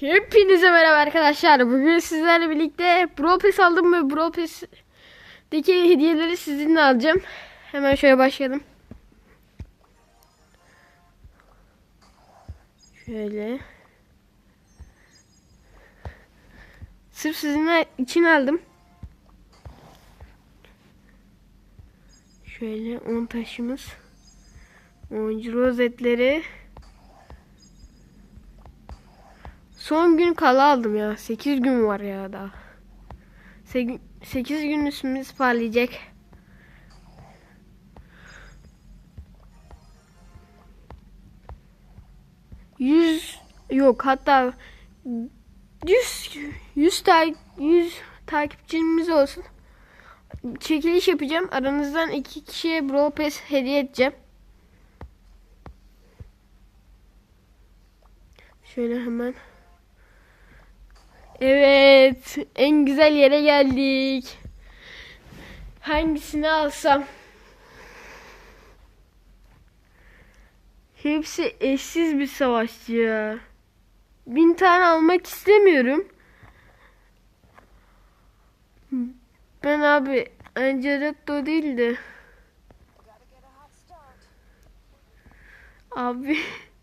Hepinize merhaba arkadaşlar. Bugün sizlerle birlikte Brawl Pass aldım ve Brawl Pass'deki hediyeleri sizinle alacağım. Hemen şöyle başlayalım. Şöyle. Sırf sizinle için aldım. Şöyle 10 taşımız. Oyuncu rozetleri. Son gün kala aldım ya. 8 gün var ya daha. 8 gün üstümüz parlayacak. Yüz yok hatta yüz yüz ta, yüz takipçimiz olsun. Çekiliş yapacağım. Aranızdan iki kişiye Brawl Pass hediye edeceğim. Şöyle hemen Evet, en güzel yere geldik. Hangisini alsam? Hepsi eşsiz bir savaşçı ya. Bin tane almak istemiyorum. Ben abi Angeletto değil de. Abi.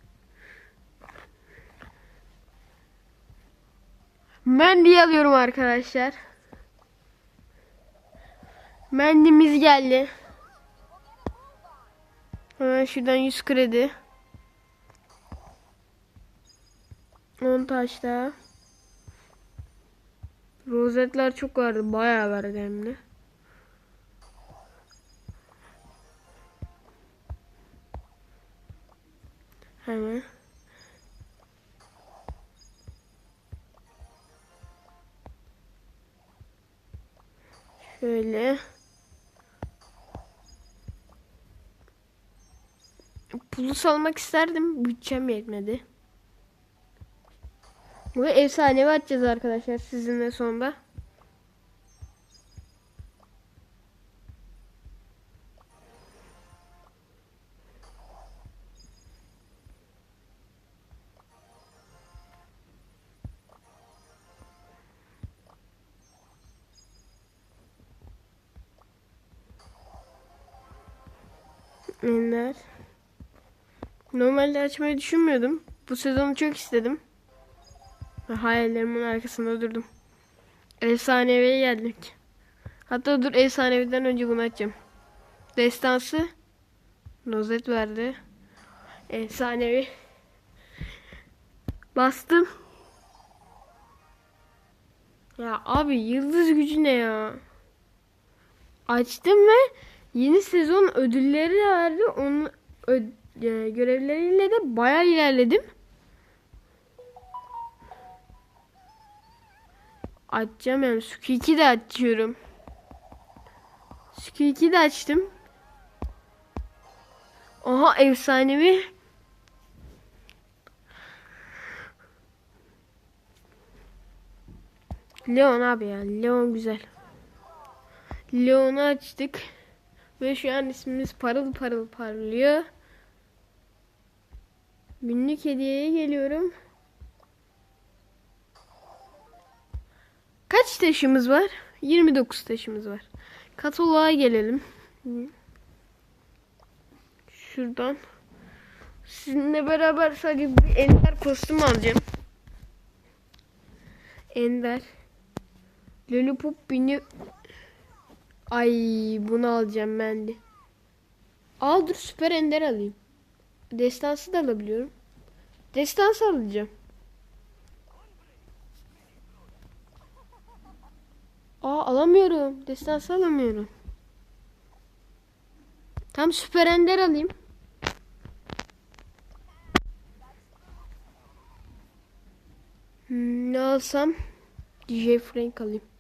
Mendy alıyorum arkadaşlar. Mendy'miz geldi. Hemen şuradan 100 kredi. 10 taş daha. Rozetler çok vardı. Bayağı vardı hem de. Hemen. Şöyle. Plus almak isterdim. Bütçem yetmedi. Bu efsanevi açacağız arkadaşlar sizinle sonunda. Ender. Normalde açmayı düşünmüyordum. Bu sezonu çok istedim. Ve hayallerimin arkasında durdum. Efsaneviye geldik. Hatta dur efsaneviden önce bunu açacağım. Destansı. Nozet verdi. Efsanevi. Bastım. Ya abi yıldız gücü ne ya? Açtım ve Yeni sezon ödülleri de verdi. Onun e, görevleriyle de bayağı ilerledim. Açacağım yani. Suki de açıyorum. Suki de açtım. Aha efsanevi. Leon abi ya. Leon güzel. Leon'u açtık. Ve şu an ismimiz parıl parıl parlıyor. Günlük hediyeye geliyorum. Kaç taşımız var? 29 taşımız var. Kataloğa gelelim. Şuradan. Sizinle beraber sadece bir ender kostüm alacağım. Ender. Lollipop bini Ay bunu alacağım ben de. Al dur süper ender alayım. Destansı da alabiliyorum. Destansı alacağım. Aa alamıyorum. Destansı alamıyorum. Tam süper ender alayım. Hmm, ne alsam? DJ Frank alayım.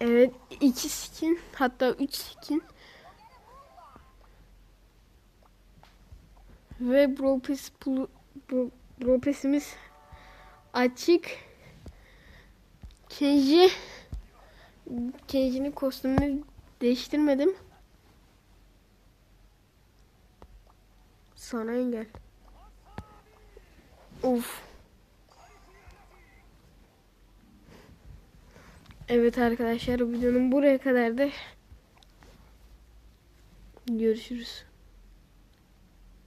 Evet iki skin hatta üç skin. Ve Brawl Pass bu Ropes'imiz açık. Kenji Kenji'nin kostümünü değiştirmedim. Sana engel. Of. Evet arkadaşlar videonun buraya kadar da görüşürüz.